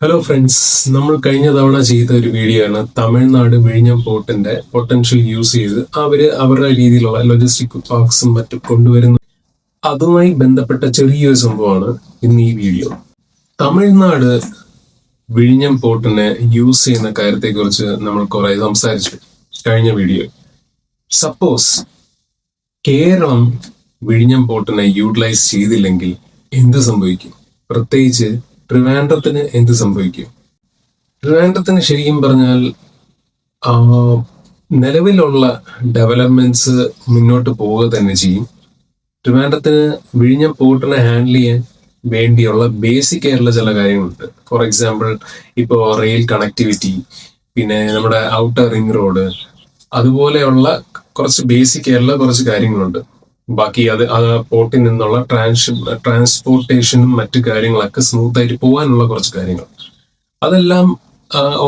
Hello friends നമ്മൾ കഴിഞ്ഞ തവണ ചെയ്ത ഒരു വീഡിയോ ആണ് തമിഴ്നാട് വിഴിഞ്ഞം പോർട്ടിന്റെ പൊട്ടൻഷ്യൽ യൂസ് ചെയ്ത് അവർ അവരുടെ രീതിയിലുള്ള ലോജിസ്റ്റിക് പാർക്സും മറ്റും കൊണ്ടുവരുന്ന അതുമായി ബന്ധപ്പെട്ട ചെറിയൊരു സംഭവമാണ് ഇന്ന് ഈ വീഡിയോ തമിഴ്നാട് വിഴിഞ്ഞം പോർട്ടിനെ യൂസ് ചെയ്യുന്ന കാര്യത്തെക്കുറിച്ച് നമ്മൾ കുറെ സംസാരിച്ചു കഴിഞ്ഞ വീഡിയോ സപ്പോസ് കേരളം വിഴിഞ്ഞം പോർട്ടിനെ യൂട്ടിലൈസ് ചെയ്തില്ലെങ്കിൽ എന്ത് സംഭവിക്കും? പ്രത്യേകിച്ച് ട്രിവാൻഡ്രത്തിന് എന്ത് സംഭവിക്കും? ട്രിവാൻഡ്രത്തിന് ശരിക്കും പറഞ്ഞാൽ നിലവിലുള്ള ഡെവലപ്മെന്റ്സ് മുന്നോട്ട് പോവുക തന്നെ ചെയ്യും. ട്രിവാൻഡ്രത്തിന് വിഴിഞ്ഞ പോർട്ടിനെ ഹാൻഡിൽ ചെയ്യാൻ വേണ്ടിയുള്ള ബേസിക് ആയിട്ടുള്ള ചില കാര്യങ്ങളുണ്ട്. ഫോർ എക്സാമ്പിൾ ഇപ്പോൾ റെയിൽ കണക്ടിവിറ്റി പിന്നെ നമ്മുടെ ഔട്ടർ റിംഗ് റോഡ് അതുപോലെയുള്ള കുറച്ച് ബേസിക് ആയിട്ടുള്ള കുറച്ച് കാര്യങ്ങളുണ്ട്. ബാക്കി അത് ആ പോർട്ടിൽ നിന്നുള്ള ട്രാൻസ് ട്രാൻസ്പോർട്ടേഷനും മറ്റു കാര്യങ്ങളൊക്കെ സ്മൂത്ത് ആയിട്ട് പോകാനുള്ള കുറച്ച് കാര്യങ്ങൾ. അതെല്ലാം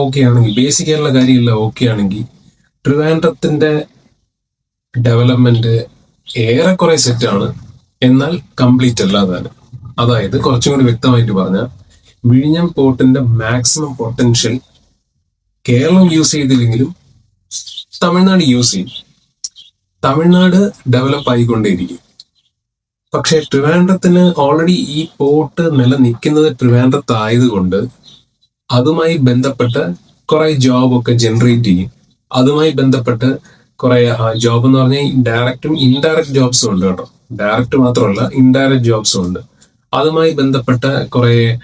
ഓക്കെ ആണെങ്കിൽ ബേസിക് ആയിട്ടുള്ള കാര്യമെല്ലാം ഓക്കെ ആണെങ്കിൽ ട്രിവാൻഡ്രത്തിന്റെ ഡെവലപ്മെന്റ് ഏറെക്കുറെ സെറ്റാണ് എന്നാൽ കംപ്ലീറ്റ് അല്ലാതാണ്. അതായത് കുറച്ചും കൂടി വ്യക്തമായിട്ട് പറഞ്ഞാൽ വിഴിഞ്ഞം പോർട്ടിന്റെ മാക്സിമം പൊട്ടൻഷ്യൽ കേരളം യൂസ് ചെയ്തില്ലെങ്കിലും തമിഴ്നാട് യൂസ് ചെയ്യും തമിഴ്നാട് ഡെവലപ്പ് ആയിക്കൊണ്ടേയിരിക്കും. പക്ഷെ ട്രിവാൻഡ്രത്തിന് ഓൾറെഡി ഈ പോർട്ട് നിലനിൽക്കുന്നത് ട്രിവാൻഡ്രത്തായതുകൊണ്ട് അതുമായി ബന്ധപ്പെട്ട് കുറെ ജോബ് ഒക്കെ ജനറേറ്റ് ചെയ്യും. അതുമായി ബന്ധപ്പെട്ട് കുറെ ജോബ് എന്ന് പറഞ്ഞാൽ ഡയറക്റ്റും ഇൻഡയറക്റ്റ് ജോബ്സും ഉണ്ട് കേട്ടോ. ഡയറക്റ്റ് മാത്രമല്ല ഇൻഡയറക്റ്റ് ജോബ്സും ഉണ്ട്. അതുമായി ബന്ധപ്പെട്ട കുറെ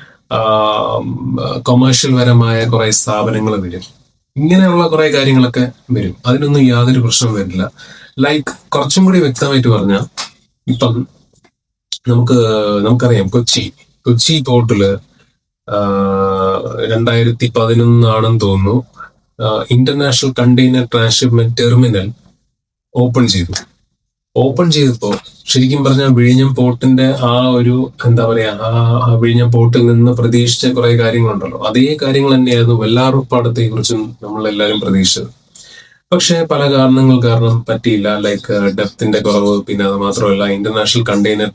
കൊമേഴ്ഷ്യൽ പരമായ കുറെ സ്ഥാപനങ്ങൾ വരും. ഇങ്ങനെയുള്ള കുറെ കാര്യങ്ങളൊക്കെ വരും. അതിനൊന്നും യാതൊരു പ്രശ്നം വരില്ല. ലൈക്ക് കുറച്ചും കൂടി വ്യക്തമായിട്ട് പറഞ്ഞാൽ ഇപ്പം നമുക്ക് നമുക്കറിയാം കൊച്ചി. കൊച്ചി പോർട്ടിൽ രണ്ടായിരത്തി പതിനൊന്നാണെന്ന് തോന്നുന്നു. International container transhipment terminal open ചെയ്തു. ഓപ്പൺ ചെയ്തപ്പോൾ ശരിക്കും പറഞ്ഞാൽ വിഴിഞ്ഞം പോർട്ടിന്റെ ആ ഒരു എന്താ പറയാ ആ വിഴിഞ്ഞം പോർട്ടിൽ നിന്ന് പ്രതീക്ഷിച്ച കുറെ കാര്യങ്ങളുണ്ടല്ലോ. അതേ കാര്യങ്ങൾ തന്നെയായിരുന്നു വെള്ളാറുപ്പാടത്തെ കുറിച്ചും നമ്മൾ എല്ലാവരും പ്രതീക്ഷിച്ചത്. പക്ഷെ പല കാരണങ്ങൾ കാരണം പറ്റിയില്ല. ലൈക്ക് ഡെപ്തിന്റെ കുറവ് പിന്നെ അത് മാത്രമല്ല ഇന്റർനാഷണൽ കണ്ടെയ്നർ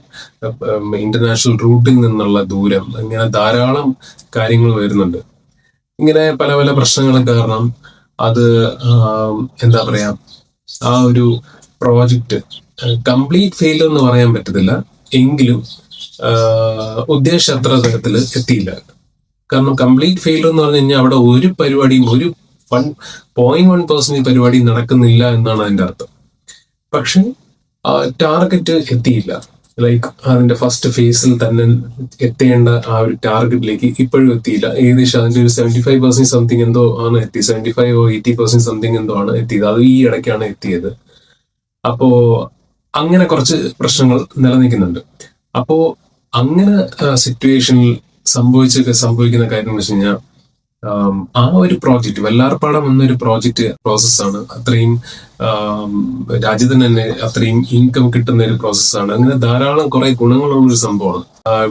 ഇന്റർനാഷണൽ റൂട്ടിൽ നിന്നുള്ള ദൂരം ഇങ്ങനെ ധാരാളം കാര്യങ്ങൾ വരുന്നുണ്ട്. ഇങ്ങനെ പല പല പ്രശ്നങ്ങൾ കാരണം അത് എന്താ പറയാ ആ ഒരു പ്രോജക്റ്റ് കംപ്ലീറ്റ് ഫെയിൽ എന്ന് പറയാൻ പറ്റത്തില്ല. എങ്കിലും ഉദ്ദേശ അത്ര തരത്തിൽ എത്തിയില്ല. കാരണം കംപ്ലീറ്റ് ഫെയിൽ എന്ന് പറഞ്ഞു കഴിഞ്ഞാൽ അവിടെ ഒരു പരിപാടിയും ഒരു വൺ പോയിന്റ് വൺ പെർസെന്റ് പരിപാടി നടക്കുന്നില്ല എന്നാണ് അതിന്റെ അർത്ഥം. പക്ഷെ ടാർഗറ്റ് എത്തിയില്ല. ലൈക്ക് അതിന്റെ ഫസ്റ്റ് ഫേസിൽ തന്നെ എത്തേണ്ട ആ ഒരു ടാർഗറ്റിലേക്ക് ഇപ്പോഴും എത്തിയില്ല. ഏകദേശം അതിന്റെ ഒരു സെവന്റി ഫൈവ് പെർസെന്റ് സംതിങ് എന്തോ ആണ് എത്തി. Seventy five eighty percent something എന്തോ ആണ് എത്തിയത്. അത് ഈ ഇടയ്ക്കാണ് എത്തിയത്. അപ്പോ അങ്ങനെ കുറച്ച് പ്രശ്നങ്ങൾ നിലനിൽക്കുന്നുണ്ട്. അപ്പോ അങ്ങനെ സിറ്റുവേഷനിൽ സംഭവിച്ചൊക്കെ സംഭവിക്കുന്ന കാര്യം എന്ന് വെച്ച് കഴിഞ്ഞാൽ ആം, ഒരു പ്രോജക്റ്റ് വെള്ളാർപ്പാടം എന്നൊരു പ്രോജക്റ്റ് പ്രോസസ്സാണ് അത്രയും രാജ്യത്തിന് തന്നെ അത്രയും ഇൻകം കിട്ടുന്ന ഒരു പ്രോസസ്സാണ് അങ്ങനെ ധാരാളം കുറെ ഗുണങ്ങളുള്ള ഒരു സംഭവമാണ്.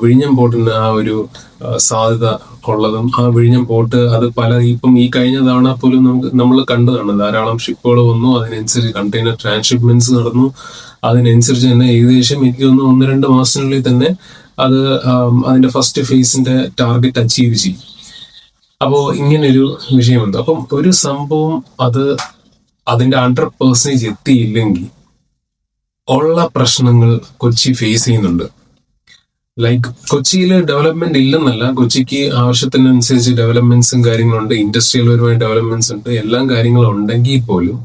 വിഴിഞ്ഞം പോർട്ടിന് ആ ഒരു സാധ്യത ഉള്ളതും ആ വിഴിഞ്ഞം പോർട്ട് അത് പല ഇപ്പം ഈ കഴിഞ്ഞ തവണ പോലും നമുക്ക് നമ്മൾ കണ്ടതാണ്. ധാരാളം ഷിപ്പുകൾ വന്നു അതിനനുസരിച്ച് കണ്ടെയ്നർ ട്രാൻസ്ഷിപ്മെന്റ്സ് നടന്നു. അതിനനുസരിച്ച് തന്നെ ഏകദേശം എനിക്ക് തോന്നുന്നു ഒന്ന് രണ്ട് മാസത്തിനുള്ളിൽ തന്നെ അത് അതിന്റെ ഫസ്റ്റ് ഫേസിന്റെ ടാർഗറ്റ് അച്ചീവ് ചെയ്യും. അപ്പോ ഇങ്ങനൊരു വിഷയമുണ്ട്. അപ്പം ഒരു സംഭവം അത് അതിന്റെ ഹൺഡ്രഡ് പെർസെന്റേജ് എത്തിയില്ലെങ്കിൽ ഉള്ള പ്രശ്നങ്ങൾ കൊച്ചി ഫേസ് ചെയ്യുന്നുണ്ട്. ലൈക്ക് കൊച്ചിയിൽ ഡെവലപ്മെന്റ് ഇല്ലെന്നല്ല കൊച്ചിക്ക് ആവശ്യത്തിനനുസരിച്ച് ഡെവലപ്മെന്റ്സും കാര്യങ്ങളുണ്ട് ഇൻഡസ്ട്രിയൽ പരമായ ഡെവലപ്മെന്റ്സ് ഉണ്ട് എല്ലാം കാര്യങ്ങളും ഉണ്ടെങ്കിൽ പോലും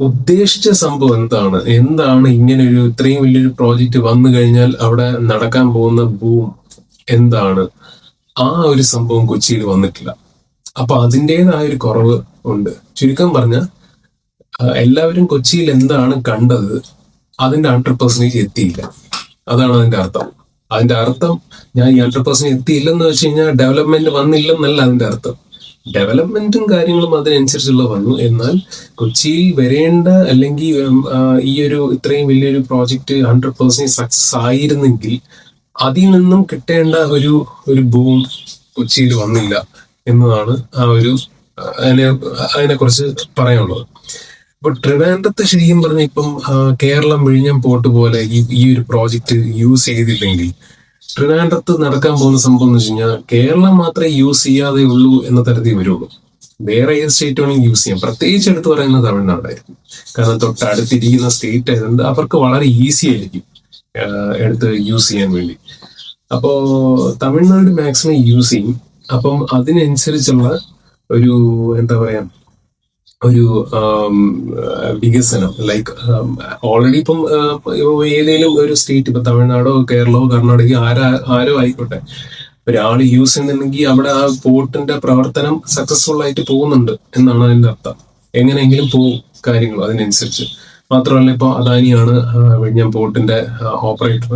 ഉദ്ദേശിച്ച സംഭവം എന്താണ്? എന്താണ് ഇങ്ങനെ ഒരു ഇത്രയും വലിയൊരു പ്രോജക്റ്റ് വന്നു കഴിഞ്ഞാൽ അവിടെ നടക്കാൻ പോകുന്ന ഭൂം എന്താണ്? ആ ഒരു സംഭവം കൊച്ചിയിൽ വന്നിട്ടില്ല. അപ്പൊ അതിന്റെതായ ഒരു കുറവ് ഉണ്ട്. ചുരുക്കം പറഞ്ഞ എല്ലാവരും കൊച്ചിയിൽ എന്താണ് കണ്ടത് അതിന്റെ ഹൺഡ്രഡ് പെർസെന്റേജ് എത്തിയില്ല. അതാണ് അതിന്റെ അർത്ഥം. അതിന്റെ അർത്ഥം ഞാൻ ഈ ഹൺഡ്രഡ് പെർസെന്റ് എത്തിയില്ലെന്ന് വെച്ച് കഴിഞ്ഞാൽ ഡെവലപ്മെന്റ് വന്നില്ലെന്നല്ല അതിന്റെ അർത്ഥം. ഡെവലപ്മെന്റും കാര്യങ്ങളും അതിനനുസരിച്ചുള്ള വന്നു. എന്നാൽ കൊച്ചിയിൽ വരേണ്ട അല്ലെങ്കിൽ ഈ ഒരു ഇത്രയും വലിയൊരു പ്രോജക്റ്റ് ഹൺഡ്രഡ് പെർസെന്റ് സക്സസ് ആയിരുന്നെങ്കിൽ അതിൽ നിന്നും കിട്ടേണ്ട ഒരു ഒരു ബൂം കൊച്ചിയിൽ വന്നില്ല എന്നതാണ് ആ ഒരു അതിനെ അതിനെ കുറിച്ച് പറയാനുള്ളത്. ഇപ്പൊ ട്രിവാൻഡ്രത്ത് ശരിക്കും പറഞ്ഞ ഇപ്പം കേരളം വിഴിഞ്ഞം പോർട്ട് പോലെ ഈ ഒരു പ്രോജക്റ്റ് യൂസ് ചെയ്തില്ലെങ്കിൽ ട്രിവാൻഡ്രത്ത് നടക്കാൻ പോകുന്ന സംഭവം എന്ന് വെച്ച് കഴിഞ്ഞാൽ കേരളം മാത്രമേ യൂസ് ചെയ്യാതെ ഉള്ളൂ എന്ന തരത്തിൽ വരുള്ളൂ. വേറെ ഏത് സ്റ്റേറ്റ് വേണമെങ്കിൽ യൂസ് ചെയ്യാം. പ്രത്യേകിച്ച് എടുത്ത് പറയുന്നത് തമിഴ്നാടായിരിക്കും. കാരണം തൊട്ടടുത്തിരിക്കുന്ന സ്റ്റേറ്റ് ആയതുകൊണ്ട് അവർക്ക് വളരെ ഈസി ആയിരിക്കും. എടുത്ത് യൂസ് ചെയ്യാൻ വേണ്ടി. അപ്പോ തമിഴ്നാട് മാക്സിമം യൂസ് ചെയ്യും. അപ്പം അതിനനുസരിച്ചുള്ള ഒരു എന്താ പറയാ ഒരു വികസനം. ലൈക്ക് ഓൾറെഡി ഇപ്പം ഏതെങ്കിലും ഒരു സ്റ്റേറ്റ് ഇപ്പൊ തമിഴ്നാടോ കേരളമോ കർണാടകയോ ആരാ ആരോ ആയിക്കോട്ടെ. ഒരാൾ യൂസ് ചെയ്യുന്നുണ്ടെങ്കിൽ അവിടെ ആ പോർട്ടിന്റെ പ്രവർത്തനം സക്സസ്ഫുൾ ആയിട്ട് പോകുന്നുണ്ട് എന്നാണ് അതിന്റെ അർത്ഥം. എങ്ങനെയെങ്കിലും പോകും കാര്യങ്ങൾ അതിനനുസരിച്ച്. മാത്രമല്ല ഇപ്പോൾ അദാനിയാണ് വിഴിഞ്ഞം പോർട്ടിന്റെ ഓപ്പറേറ്റർ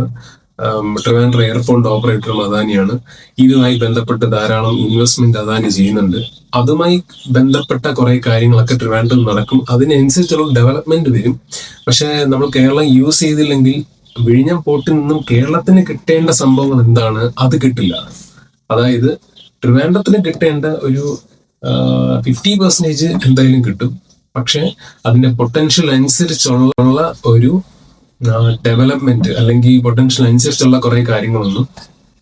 ട്രിവാൻഡ്രം എയർപോർട്ട് ഓപ്പറേറ്ററും അദാനിയാണ്. ഇതുമായി ബന്ധപ്പെട്ട് ധാരാളം ഇൻവെസ്റ്റ്മെന്റ് അദാനി ചെയ്യുന്നുണ്ട്. അതുമായി ബന്ധപ്പെട്ട കുറെ കാര്യങ്ങളൊക്കെ ട്രിവാൻഡ്രം നടക്കും. അതിനനുസരിച്ചുള്ള ഡെവലപ്മെന്റ് വരും. പക്ഷേ നമ്മൾ കേരളം യൂസ് ചെയ്തില്ലെങ്കിൽ വിഴിഞ്ഞം പോർട്ടിൽ നിന്നും കേരളത്തിന് കിട്ടേണ്ട സംഭവങ്ങൾ എന്താണ്? അത് കിട്ടില്ല. അതായത് ട്രിവാൻഡ്രത്തിന് കിട്ടേണ്ട ഒരു ഫിഫ്റ്റി പെർസെന്റേജ് എന്തായാലും കിട്ടും. പക്ഷെ അതിന്റെ പൊട്ടൻഷ്യൽ അനുസരിച്ചുള്ള ഒരു ഡെവലപ്മെന്റ് അല്ലെങ്കിൽ പൊട്ടൻഷ്യൽ അനുസരിച്ചുള്ള കുറെ കാര്യങ്ങളൊന്നും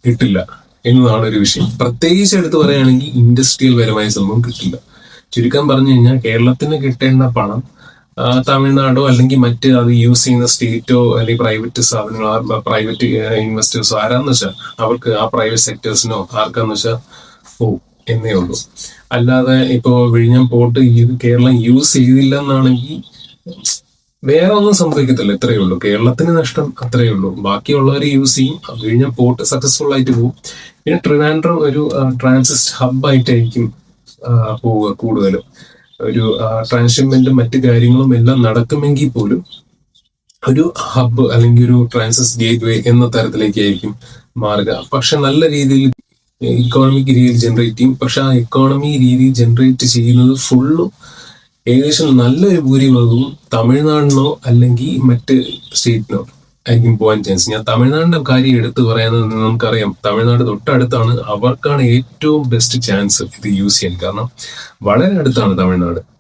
കിട്ടില്ല എന്നതാണ് ഒരു വിഷയം. പ്രത്യേകിച്ച് എടുത്തു പറയുകയാണെങ്കിൽ ഇൻഡസ്ട്രിയൽ പരമായ സംഭവം കിട്ടില്ല. ചുരുക്കം പറഞ്ഞു കഴിഞ്ഞാൽ കേരളത്തിന് കിട്ടേണ്ട പണം തമിഴ്നാടോ അല്ലെങ്കിൽ മറ്റ് അത് യൂസ് ചെയ്യുന്ന സ്റ്റേറ്റോ അല്ലെങ്കിൽ പ്രൈവറ്റ് സ്ഥാപനങ്ങളോ പ്രൈവറ്റ് ഇൻവെസ്റ്റേഴ്സോ ആരാന്ന് വെച്ചാൽ അവർക്ക് ആ പ്രൈവറ്റ് സെക്ടേഴ്സിനോ ആർക്കാന്ന് വെച്ചാൽ പോവും എന്നേ ഉള്ളൂ. അല്ലാതെ ഇപ്പോ വിഴിഞ്ഞം പോർട്ട് കേരളം യൂസ് ചെയ്തില്ല എന്നാണെങ്കിൽ വേറെ ഒന്നും സംഭവിക്കത്തില്ല ഇത്രയേ ഉള്ളൂ. കേരളത്തിന് നഷ്ടം അത്രയേ ഉള്ളൂ. ബാക്കിയുള്ളവർ യൂസ് ചെയ്യും വിഴിഞ്ഞം പോർട്ട് സക്സസ്ഫുൾ ആയിട്ട് പോകും പിന്നെ ട്രിവാൻഡ്രം ഒരു ട്രാൻസിസ്റ്റ് ഹബ് ആയിട്ടായിരിക്കും ആ, പോവുക കൂടുതലും. ഒരു ട്രാൻസ്ഷിപ്മെന്റും മറ്റു കാര്യങ്ങളും എല്ലാം നടക്കുമെങ്കിൽ പോലും ഒരു ഹബ്ബ് അല്ലെങ്കിൽ ഒരു ട്രാൻസിസ്റ്റ് ഗേറ്റ് വേ എന്ന തരത്തിലേക്കായിരിക്കും മാറുക. പക്ഷെ നല്ല രീതിയിൽ ഇക്കോണമിക് രീതിയിൽ ജനറേറ്റ് ചെയ്യും. പക്ഷെ ആ ഇക്കോണമി രീതിയിൽ ജനറേറ്റ് ചെയ്യുന്നത് ഫുള്ളും ഏകദേശം നല്ലൊരു ഭൂരിഭാഗവും തമിഴ്നാടിനോ അല്ലെങ്കിൽ മറ്റ് സ്റ്റേറ്റിനോ ആയിരിക്കും പോകാൻ ചാൻസ് ഞാൻ തമിഴ്നാടിന്റെ കാര്യം എടുത്തു പറയാന്നത് നമുക്കറിയാം. തമിഴ്നാട് തൊട്ടടുത്താണ്. അവർക്കാണ് ഏറ്റവും ബെസ്റ്റ് ചാൻസ് ഇത് യൂസ് ചെയ്യാൻ. കാരണം വളരെ അടുത്താണ് തമിഴ്നാട്.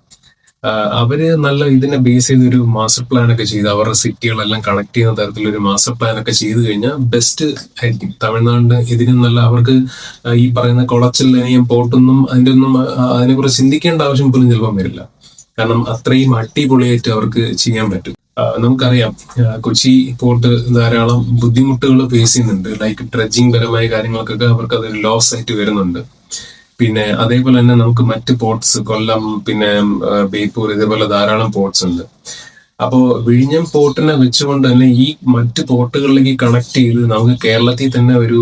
അവർ നല്ല ഇതിനെ ബേസ് ചെയ്ത് ഒരു മാസ്റ്റർ പ്ലാൻ ഒക്കെ ചെയ്ത് അവരുടെ സിറ്റികളെല്ലാം കണക്ട് ചെയ്യുന്ന തരത്തിലൊരു മാസ്റ്റർ പ്ലാൻ ഒക്കെ ചെയ്തു കഴിഞ്ഞാൽ ബെസ്റ്റ് ആയിരിക്കും. തമിഴ്നാടിന് ഇതിനും നല്ല അവർക്ക് ഈ പറയുന്ന കുളച്ചിൽ ഇനിയും പോട്ടൊന്നും അതിന്റെ ഒന്നും അതിനെ കുറിച്ച് ചിന്തിക്കേണ്ട ആവശ്യം പോലും ചിലപ്പം വരില്ല. കാരണം അത്രയും അടിപൊളിയായിട്ട് അവർക്ക് ചെയ്യാൻ പറ്റും. നമുക്കറിയാം കൊച്ചി പോർട്ട് ധാരാളം ബുദ്ധിമുട്ടുകൾ ഫേസ് ചെയ്യുന്നുണ്ട്. ലൈക്ക് ഡ്രഡ്ജിങ് പരമായ കാര്യങ്ങൾക്കൊക്കെ അവർക്ക് അതൊരു ലോസ് ആയിട്ട് വരുന്നുണ്ട്. പിന്നെ അതേപോലെ തന്നെ നമുക്ക് മറ്റ് പോർട്സ് കൊല്ലം പിന്നെ ബേപ്പൂർ ഇതേപോലെ ധാരാളം പോർട്സ് ഉണ്ട്. അപ്പോൾ വിഴിഞ്ഞം പോർട്ടിനെ വെച്ചുകൊണ്ട് തന്നെ ഈ മറ്റ് പോർട്ടുകളിലേക്ക് കണക്ട് ചെയ്ത് നമുക്ക് കേരളത്തിൽ തന്നെ ഒരു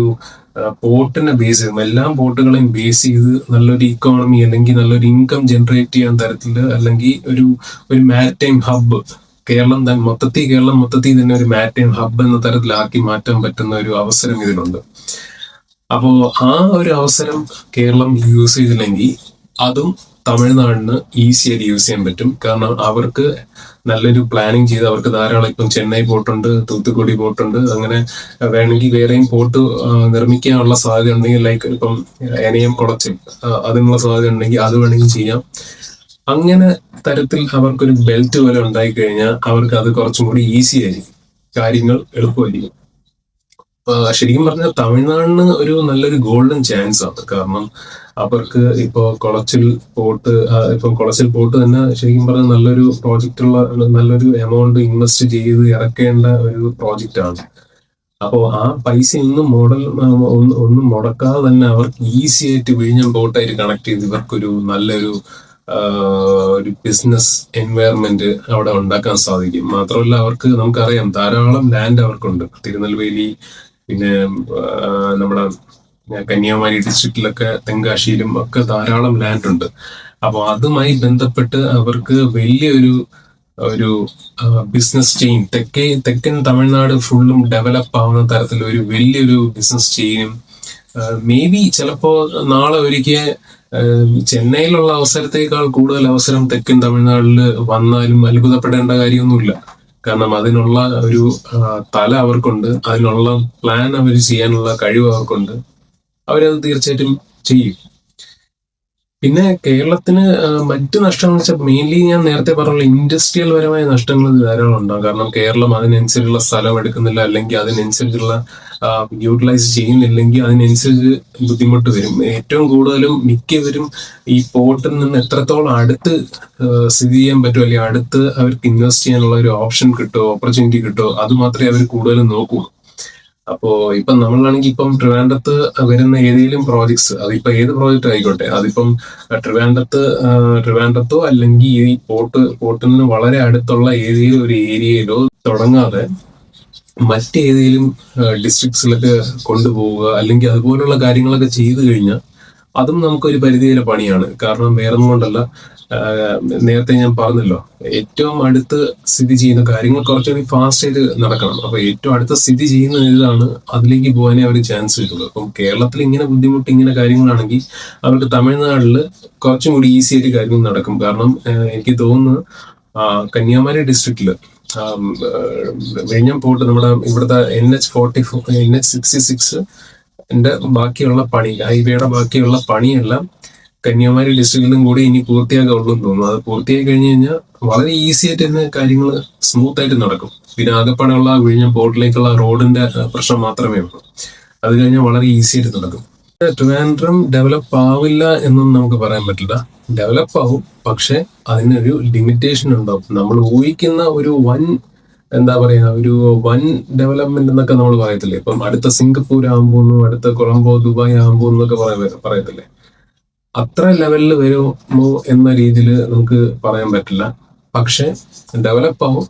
പോർട്ടിനെ ബേസ് ചെയ്ത് എല്ലാ പോർട്ടുകളെയും ബേസ് ചെയ്ത് നല്ലൊരു ഇക്കോണമി അല്ലെങ്കിൽ നല്ലൊരു ഇൻകം ജനറേറ്റ് ചെയ്യാൻ തരത്തിൽ അല്ലെങ്കിൽ ഒരു ഒരു മാരിടൈം ഹബ്ബ് കേരളം മൊത്തത്തിൽ കേരളം മൊത്തത്തിൽ തന്നെ ഒരു മാരിടൈം ഹബ്ബ് എന്ന തരത്തിലാക്കി മാറ്റാൻ പറ്റുന്ന ഒരു അവസരം ഇതിലുണ്ട്. അപ്പോ ആ ഒരു അവസരം കേരളം യൂസ് ചെയ്തില്ലെങ്കിൽ അതും തമിഴ്നാടിന് ഈസി ആയിട്ട് യൂസ് ചെയ്യാൻ പറ്റും. കാരണം അവർക്ക് നല്ലൊരു പ്ലാനിങ് ചെയ്ത് അവർക്ക് ധാരാളം ഇപ്പം ചെന്നൈ പോർട്ടുണ്ട് തൂത്തുക്കുടി പോർട്ടുണ്ട് അങ്ങനെ വേണമെങ്കിൽ വേറെയും പോർട്ട് നിർമ്മിക്കാനുള്ള സാധ്യത ഉണ്ടെങ്കിൽ ലൈക്ക് ഇപ്പം എനയം കുളച്ചിൽ അതിനുള്ള സാധ്യത ഉണ്ടെങ്കിൽ അത് വേണമെങ്കിൽ ചെയ്യാം. അങ്ങനെ തരത്തിൽ അവർക്കൊരു ബെൽറ്റ് പോലെ ഉണ്ടായി കഴിഞ്ഞാൽ അവർക്ക് അത് കുറച്ചും കൂടി ഈസി ആയിരിക്കും. കാര്യങ്ങൾ എളുപ്പമായിരിക്കും. ശരിക്കും പറഞ്ഞാൽ തമിഴ്നാടിന് ഒരു നല്ലൊരു ഗോൾഡൻ ചാൻസ് ആണ്. കാരണം അവർക്ക് ഇപ്പോ കൊളച്ചിൽ പോർട്ട് ഇപ്പം കൊളച്ചിൽ പോർട്ട് തന്നെ ശരിക്കും പറഞ്ഞാൽ നല്ലൊരു പ്രോജക്റ്റ് ഉള്ള നല്ലൊരു എമൗണ്ട് ഇൻവെസ്റ്റ് ചെയ്ത് ഇറക്കേണ്ട ഒരു പ്രോജക്റ്റ് ആണ്. അപ്പോൾ ആ പൈസ ഒന്നും മോഡൽ ഒന്നും മുടക്കാതെ തന്നെ അവർക്ക് ഈസി ആയിട്ട് വിഴിഞ്ഞം പോർട്ടായിട്ട് കണക്ട് ചെയ്ത് ഇവർക്കൊരു നല്ലൊരു ഒരു ബിസിനസ് എൻവയറമെന്റ് അവിടെ ഉണ്ടാക്കാൻ സാധിക്കും. മാത്രമല്ല അവർക്ക് നമുക്കറിയാം ധാരാളം ലാൻഡ് അവർക്കുണ്ട്. തിരുനെൽവേലി പിന്നെ നമ്മുടെ കന്യാകുമാരി ഡിസ്ട്രിക്റ്റിലൊക്കെ തെങ്കാശിയിലും ഒക്കെ ധാരാളം ലാൻഡ് ഉണ്ട്. അപ്പോൾ അതുമായി ബന്ധപ്പെട്ട് അവർക്ക് വലിയൊരു ഒരു ബിസിനസ് ചെയിൻ തെക്കേ തെക്കൻ തമിഴ്നാട് ഫുള്ളും ഡെവലപ്പ് ആവുന്ന തരത്തിൽ ഒരു വലിയൊരു ബിസിനസ് ചെയിനും മേ ബി ചിലപ്പോ നാളെ ഒരിക്കൽ ചെന്നൈയിലുള്ള അവസരത്തേക്കാൾ കൂടുതൽ അവസരം തെക്കൻ തമിഴ്നാട്ടിൽ വന്നാലും അത്ഭുതപ്പെടേണ്ട കാര്യമൊന്നുമില്ല. കാരണം അതിനുള്ള ഒരു തല അവർക്കുണ്ട്. അതിനുള്ള പ്ലാൻ അവർ ചെയ്യാനുള്ള കഴിവ് അവർക്കുണ്ട്. അവരത് തീർച്ചയായിട്ടും ചെയ്യും. പിന്നെ കേരളത്തിന് മറ്റു നഷ്ടങ്ങൾ വെച്ചാൽ മെയിൻലി ഞാൻ നേരത്തെ പറഞ്ഞ ഇൻഡസ്ട്രിയൽ പരമായ നഷ്ടങ്ങൾ ധാരാളം ഉണ്ടാകും കാരണം കേരളം അതിനനുസരിച്ചുള്ള സ്ഥലം എടുക്കുന്നില്ല അല്ലെങ്കിൽ അതിനനുസരിച്ചുള്ള യൂട്ടിലൈസ് ചെയ്യുന്നില്ലെങ്കിൽ അതിനനുസരിച്ച് ബുദ്ധിമുട്ട് വരും. ഏറ്റവും കൂടുതലും മിക്കവരും ഈ പോർട്ടിൽ നിന്ന് എത്രത്തോളം അടുത്ത് സ്ഥിതി ചെയ്യാൻ പറ്റുമോ അല്ലെങ്കിൽ അടുത്ത് അവർക്ക് ഇൻവെസ്റ്റ് ചെയ്യാനുള്ള ഒരു ഓപ്ഷൻ കിട്ടുമോ ഓപ്പർച്യൂണിറ്റി കിട്ടുമോ അത് മാത്രമേ അവർ കൂടുതലും നോക്കൂ. അപ്പോ ഇപ്പൊ നമ്മളാണെങ്കിൽ ഇപ്പം ട്രിവാൻഡത്ത് വരുന്ന ഏതെങ്കിലും പ്രോജക്ട്സ് അതിപ്പോ ഏത് പ്രോജക്റ്റ് ആയിക്കോട്ടെ അതിപ്പം ട്രിവാൻഡ്രത്തോ ട്രിവാൻഡത്തോ അല്ലെങ്കിൽ ഈ പോർട്ട് പോർട്ടിൽ നിന്ന് വളരെ അടുത്തുള്ള ഏതെങ്കിലും ഒരു ഏരിയയിലോ തുടങ്ങാതെ മറ്റേതെങ്കിലും ഡിസ്ട്രിക്ട്സിലൊക്കെ കൊണ്ടുപോവുക അല്ലെങ്കിൽ അതുപോലുള്ള കാര്യങ്ങളൊക്കെ ചെയ്തു കഴിഞ്ഞാൽ അതും നമുക്കൊരു പരിധിയിലെ പണിയാണ്. കാരണം വേറൊന്നും കൊണ്ടല്ല. നേരത്തെ ഞാൻ പറഞ്ഞല്ലോ ഏറ്റവും അടുത്ത് സ്ഥിതി ചെയ്യുന്ന കാര്യങ്ങൾ കുറച്ചുകൂടി ഫാസ്റ്റ് ആയിട്ട് നടക്കണം. അപ്പൊ ഏറ്റവും അടുത്ത സ്ഥിതി ചെയ്യുന്ന ഇതാണ് അതിലേക്ക് പോകാനേ അവർ ചാൻസ് കിട്ടുള്ളൂ. അപ്പം കേരളത്തിൽ ഇങ്ങനെ ബുദ്ധിമുട്ട് ഇങ്ങനെ കാര്യങ്ങളാണെങ്കിൽ അവർക്ക് തമിഴ്നാട്ടിൽ കുറച്ചും കൂടി ഈസി ആയിട്ട് കാര്യങ്ങൾ നടക്കും. കാരണം എനിക്ക് തോന്നുന്നു കന്യാകുമാരി ഡിസ്ട്രിക്റ്റിൽ വെഞ്ഞം പോട്ട് നമ്മുടെ ഇവിടുത്തെ N H forty four N H sixty six ന്റെ ബാക്കിയുള്ള പണി ഹൈവേയുടെ ബാക്കിയുള്ള പണിയെല്ലാം കന്യാകുമാരി ലിസ്റ്റുകളിലും കൂടി ഇനി പൂർത്തിയാകുള്ളൂ എന്ന് തോന്നുന്നു. അത് പൂർത്തിയായി കഴിഞ്ഞു കഴിഞ്ഞാൽ വളരെ ഈസി ആയിട്ട് തന്നെ കാര്യങ്ങൾ സ്മൂത്ത് ആയിട്ട് നടക്കും. പിന്നെ ആകെപ്പാടുള്ള വിഴിഞ്ഞ പോർട്ടിലേക്കുള്ള റോഡിന്റെ പ്രശ്നം മാത്രമേ ഉള്ളൂ. അത് കഴിഞ്ഞാൽ വളരെ ഈസി ആയിട്ട് നടക്കും. ട്രിവാൻഡ്രം ഡെവലപ്പ് ആവില്ല എന്നൊന്നും നമുക്ക് പറയാൻ പറ്റില്ല. ഡെവലപ്പ് ആവും പക്ഷെ അതിനൊരു ലിമിറ്റേഷൻ ഉണ്ടാവും. നമ്മൾ ഊഹിക്കുന്ന ഒരു വൻ എന്താ പറയാ ഒരു വൻ ഡെവലപ്മെന്റ് എന്നൊക്കെ നമ്മൾ പറയത്തില്ലേ? ഇപ്പം അടുത്ത സിംഗപ്പൂർ ആകുമ്പോൾ അടുത്ത കൊളംബോ ദുബായ് ആകുമ്പോൾ എന്നൊക്കെ പറയ- പറയത്തില്ലേ? അത്ര ലെവലിൽ വരുമോ എന്ന രീതിയിൽ നമുക്ക് പറയാൻ പറ്റില്ല. പക്ഷെ ഡെവലപ്പ് ആവും.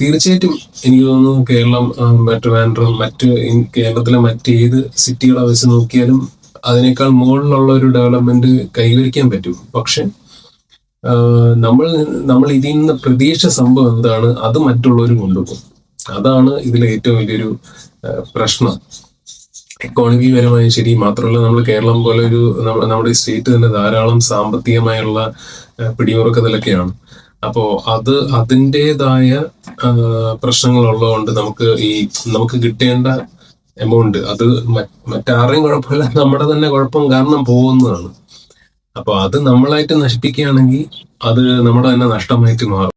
തീർച്ചയായിട്ടും എനിക്ക് തോന്നുന്നു കേരളം ട്രിവാൻഡ്രം മറ്റ് കേരളത്തിലെ ഏത് സിറ്റികളെ വെച്ച് നോക്കിയാലും അതിനേക്കാൾ മുകളിലുള്ള ഒരു ഡെവലപ്മെന്റ് കൈവരിക്കാൻ പറ്റും. പക്ഷെ നമ്മൾ നമ്മൾ ഇതിൽ നിന്ന് പ്രതീക്ഷ സംഭവം എന്താണ്? അത് മറ്റുള്ളവർ കൊണ്ടുപോകും. അതാണ് ഇതിലെ ഏറ്റവും വലിയൊരു പ്രശ്നം. എക്കോണമി പരമായും ശരി മാത്രമല്ല നമ്മൾ കേരളം പോലെ ഒരു നമ്മുടെ സ്റ്റേറ്റ് തന്നെ ധാരാളം സാമ്പത്തികമായുള്ള പിടിമുറുക്കത്തിലൊക്കെയാണ്. അപ്പോ അത് അതിന്റെതായ പ്രശ്നങ്ങൾ ഉള്ളതുകൊണ്ട് നമുക്ക് ഈ നമുക്ക് കിട്ടേണ്ട എമൗണ്ട് അത് മറ്റാരെയും കുഴപ്പമില്ല. നമ്മുടെ തന്നെ കുഴപ്പം കാരണം പോകുന്നതാണ്. അപ്പൊ അത് നമ്മളായിട്ട് നശിപ്പിക്കുകയാണെങ്കിൽ അത് നമ്മുടെ തന്നെ നഷ്ടമായിട്ട് മാറും.